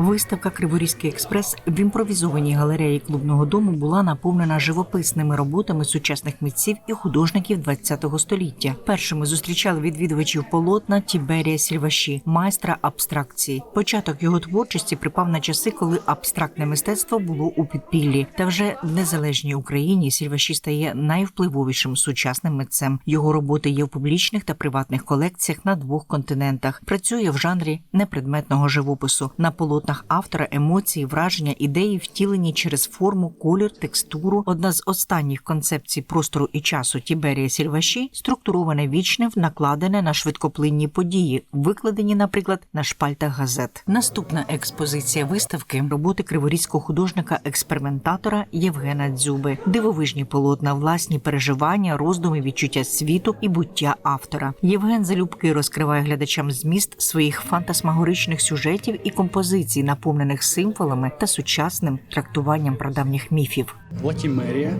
Виставка Криворізький експрес в імпровізованій галереї клубного дому була наповнена живописними роботами сучасних митців і художників ХХ століття. Першими зустрічали відвідувачів полотна Тіберія Сільваші, майстра абстракції. Початок його творчості припав на часи, коли абстрактне мистецтво було у підпіллі. Та вже в незалежній Україні Сільваші стає найвпливовішим сучасним митцем. Його роботи є в публічних та приватних колекціях на двох континентах. Працює в жанрі непредметного живопису. На полотнах автора емоції, враження, ідеї втілені через форму, колір, текстуру. Одна з останніх концепцій простору і часу Тіберія Сільваші структуроване вічне, накладене на швидкоплинні події, викладені, наприклад, на шпальтах газет. Наступна експозиція виставки роботи криворізького художника-експериментатора Євгена Дзюби, дивовижні полотна, власні переживання, роздуми, відчуття світу і буття автора. Євген залюбки розкриває глядачам зміст своїх фантасмагоричних сюжетів і композицій, наповнених символами та сучасним трактуванням прадавніх міфів. Латімерія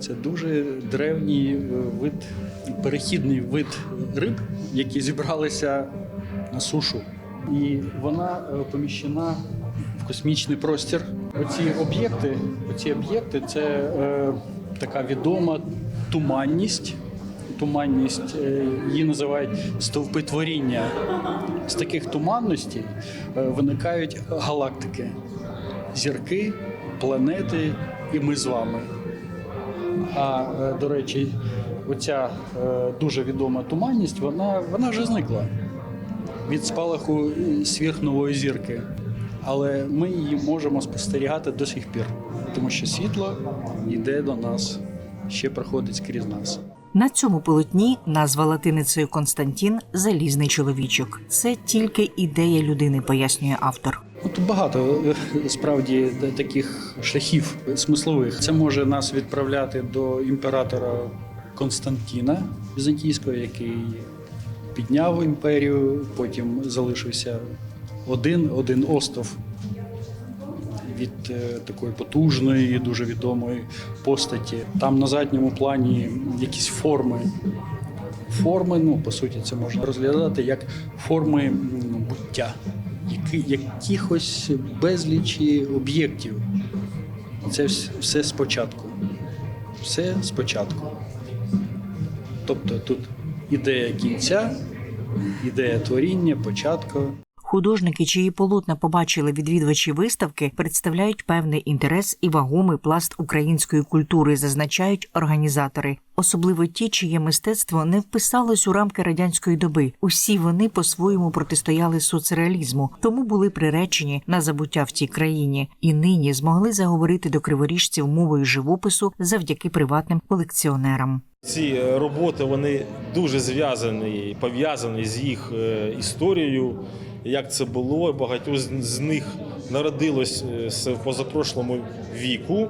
це дуже древній е, вид, перехідний вид риб, які зібралися на сушу. І вона е, поміщена в космічний простір. Оці об'єкти, оці об'єкти це е, така відома туманність. Туманність е, її називають стовпи творіння. З таких туманностей е, виникають галактики, зірки, планети і ми з вами. А е, до речі, оця дуже відома туманність, вона, вона вже зникла від спалаху сверхнової зірки. Але ми її можемо спостерігати до сих пір, тому що світло йде до нас, ще проходить скрізь нас. На цьому полотні назва латиницею Константін залізний чоловічок. Це тільки ідея людини, пояснює автор. Тут багато е, справді таких шляхів смислових. Це може нас відправляти до імператора Константіна Візантійського, який підняв імперію, потім залишився один, один остров від е, такої потужної, дуже відомої постаті. Там на задньому плані якісь форми. Форми, ну по суті, це можна розглядати як форми буття, які, якихось безлічі об'єктів. Це все спочатку. Все спочатку. Тобто тут ідея кінця, ідея творіння, початку. Художники, чиї полотна побачили відвідувачі виставки, представляють певний інтерес і вагомий пласт української культури, зазначають організатори, особливо ті, чиє мистецтво не вписалось у рамки радянської доби. Усі вони по-своєму протистояли соцреалізму, тому були приречені на забуття в тій країні, і нині змогли заговорити до криворіжців мовою живопису завдяки приватним колекціонерам. Ці е, роботи вони дуже зв'язані, пов'язані з їх е, історією. Як це було, багато з них народилось е, в позапрошлому віку.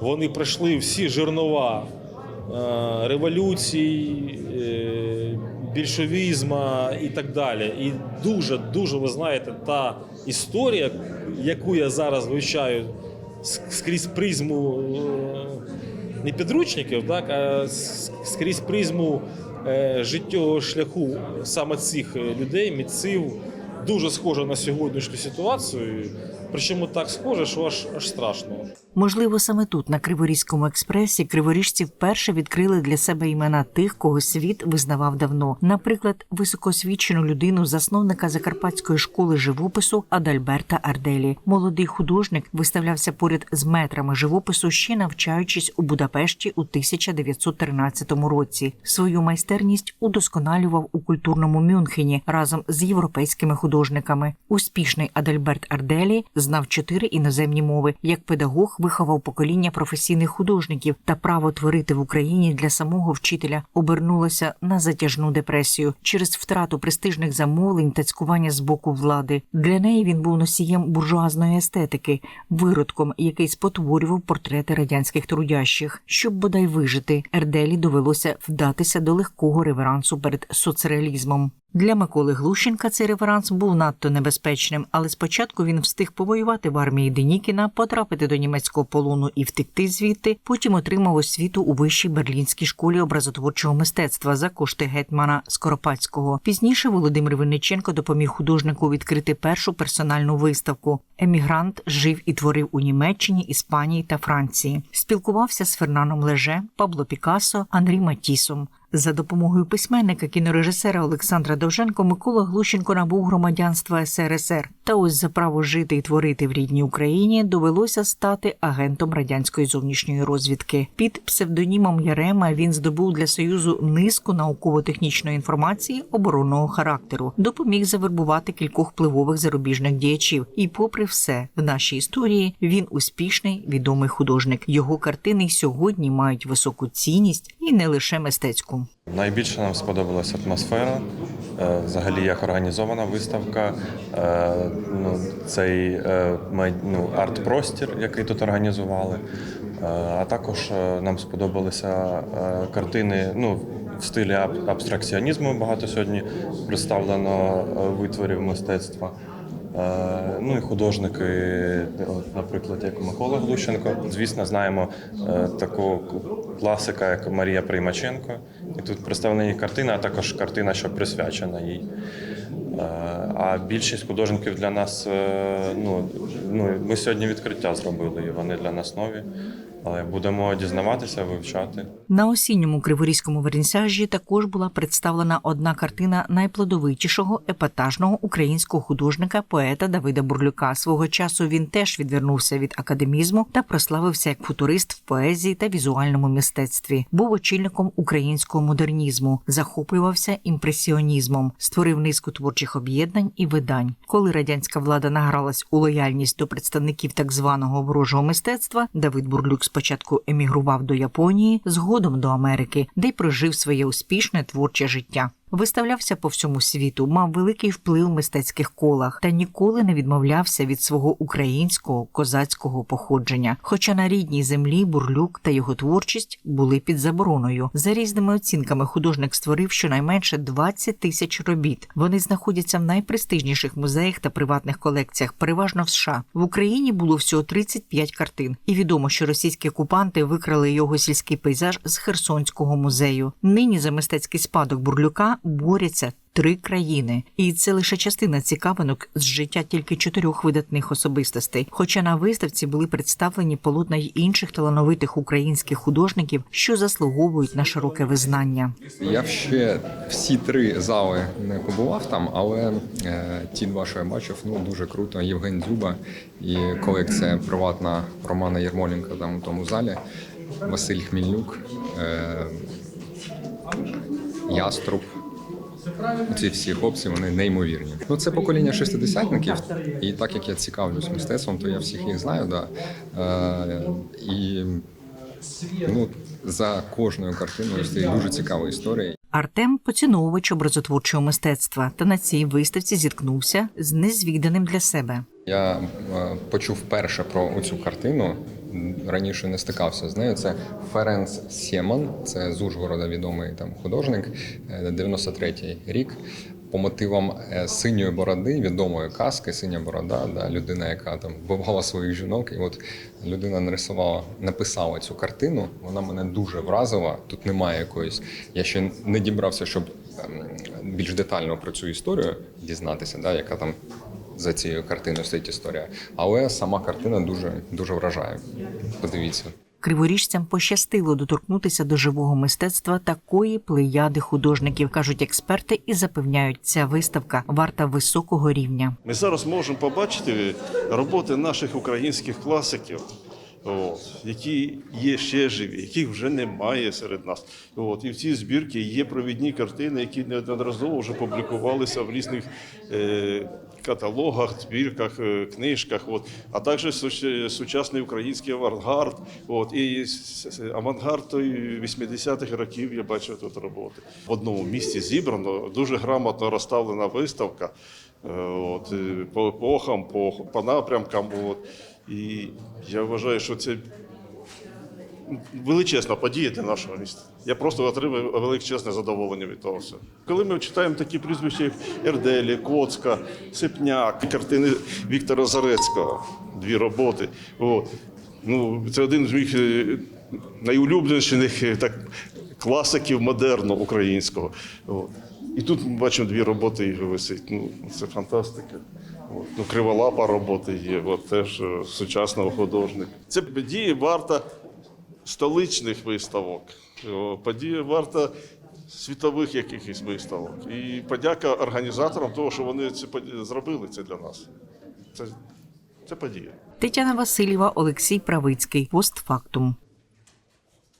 Вони пройшли всі жернова е, революцій, е, більшовізма і так далі. І дуже, дуже, ви знаєте, та історія, яку я зараз вивчаю скрізь призму е, не підручників, так, а скрізь призму е, життєвого шляху саме цих е, людей, митців, дуже схоже на сьогоднішню ситуацію. Причому так схоже, що аж аж страшно. Можливо, саме тут, на Криворізькому експресі, криворіжці вперше відкрили для себе імена тих, кого світ визнавав давно. Наприклад, високоосвічену людину, засновника Закарпатської школи живопису Адальберта Арделі. Молодий художник виставлявся поряд з метрами живопису, ще навчаючись у Будапешті у 1913 році. Свою майстерність удосконалював у культурному Мюнхені разом з європейськими художниками. Успішний Адальберт Арделі знав чотири іноземні мови. Як педагог виховав покоління професійних художників та право творити в Україні для самого вчителя обернулося на затяжну депресію через втрату престижних замовлень та цькування з боку влади. Для неї він був носієм буржуазної естетики, виродком, який спотворював портрети радянських трудящих. Щоб бодай вижити, Ерделі довелося вдатися до легкого реверансу перед соцреалізмом. Для Миколи Глущенка цей реверанс був надто небезпечним, але спочатку він встиг повоювати в армії Денікіна, потрапити до німецького полону і втекти звідти. Потім отримав освіту у вищій берлінській школі образотворчого мистецтва за кошти гетьмана Скоропадського. Пізніше Володимир Винниченко допоміг художнику відкрити першу персональну виставку. Емігрант жив і творив у Німеччині, Іспанії та Франції. Спілкувався з Фернаном Леже, Пабло Пікассо, Анрі Матісом. За допомогою письменника кінорежисера Олександра Довженко Микола Глущенко набув громадянства СРСР. Та ось за право жити і творити в рідній Україні довелося стати агентом радянської зовнішньої розвідки. Під псевдонімом Ярема він здобув для союзу низку науково-технічної інформації оборонного характеру, допоміг завербувати кількох впливових зарубіжних діячів. І, попри все, в нашій історії він успішний відомий художник. Його картини сьогодні мають високу цінність і не лише мистецьку. Найбільше нам сподобалася атмосфера, е, взагалі як організована виставка, е, ну, цей е, ну, арт-простір, який тут організували. А також нам сподобалися картини ну, в стилі аб- абстракціонізму. Багато сьогодні представлено витворів мистецтва. Е, Ну і художники, наприклад, як Микола Глущенко. Звісно, знаємо е, такого класика, як Марія Приймаченко. І тут представлені картини, а також картина, що присвячена їй. Е, А більшість художників для нас, ну, ну ми сьогодні відкриття зробили, і вони для нас нові. Але будемо дізнаватися, вивчати. На осінньому криворізькому вернісажі також була представлена одна картина найплодовитішого епатажного українського художника поета Давида Бурлюка. Свого часу він теж відвернувся від академізму та прославився як футурист в поезії та візуальному мистецтві. Був очільником українського модернізму, захоплювався імпресіонізмом, створив низку творчих об'єднань і видань. Коли радянська влада награлась у лояльність до представників так званого ворожого мистецтва, Давид Бурлюк спочатку емігрував до Японії, згодом до Америки, де й прожив своє успішне творче життя. Виставлявся по всьому світу, мав великий вплив в мистецьких колах та ніколи не відмовлявся від свого українського козацького походження. Хоча на рідній землі Бурлюк та його творчість були під забороною. За різними оцінками художник створив щонайменше 20 тисяч робіт. Вони знаходяться в найпрестижніших музеях та приватних колекціях, переважно в США. В Україні було всього 35 картин, і відомо, що російські окупанти викрали його сільський пейзаж з Херсонського музею. Нині за мистецький спадок Бурлюка борються три країни, і це лише частина цікавинок з життя тільки чотирьох видатних особистостей. Хоча на виставці були представлені полотна й інших талановитих українських художників, що заслуговують на широке визнання. Я ще всі три зали не побував там, але е, ті два, що я бачив, ну дуже круто. Євген Дзюба і колекція приватна Романа Єрмоленка там у тому залі. Василь Хмільнюк, е, Яструб. Ці всі хлопці вони неймовірні. Ну це покоління шестидесятників, і так як я цікавлюсь мистецтвом, то я всіх їх знаю. Да. Е, і ну, за кожною картиною стоїть дуже цікава історія. Артем поціновувач образотворчого мистецтва та на цій виставці зіткнувся з незвіданим для себе. Я е, почув перше про цю картину. Раніше не стикався з нею. Це Ференц Сєман, це з Ужгорода відомий там художник, е, 93-й рік. По мотивам е, синьої бороди, відомої казки, синя борода, да, людина, яка там вбивала своїх жінок. І от людина нарисувала, написала цю картину. Вона мене дуже вразила. Тут немає якоїсь. Я ще не дібрався, щоб ем, більш детально про цю історію дізнатися, да, яка там за цією картиною стоїть історія. Але сама картина дуже дуже вражає. Подивіться. Криворіжцям пощастило доторкнутися до живого мистецтва такої плеяди художників, кажуть експерти, і запевняють, ця виставка варта високого рівня. Ми зараз можемо побачити роботи наших українських класиків, от, які є ще живі, яких вже немає серед нас. От, і в цій збірці є провідні картини, які неодноразово вже публікувалися в різних е, каталогах, збірках, е, книжках. От, а також сучасний український авангард. От, і авангард той 80-х років я бачив тут роботи. В одному місці зібрано дуже грамотно розставлена виставка. Е, От, е, по епохам, по, по напрямкам. От. І я вважаю, що це величезна подія для нашого міста. Я просто отримую величезне задоволення від того всього. Коли ми читаємо такі прізвища, як Ерделі, Коцка, Сипняк, картини Віктора Зарецького, дві роботи. От. Ну, це один з моїх е, найулюбленіших е, так, класиків модерну українського. От. І тут ми бачимо дві роботи його висить. Ну, це фантастика. От. Ну, криволапа роботи є, от, теж е, сучасного художника. Це події варта столичних виставок. Подія варта світових якихось виставок. І подяка організаторам того, що вони це зробили це для нас. Це, це подія. Тетяна Васильєва, Олексій Правицький. Постфактум.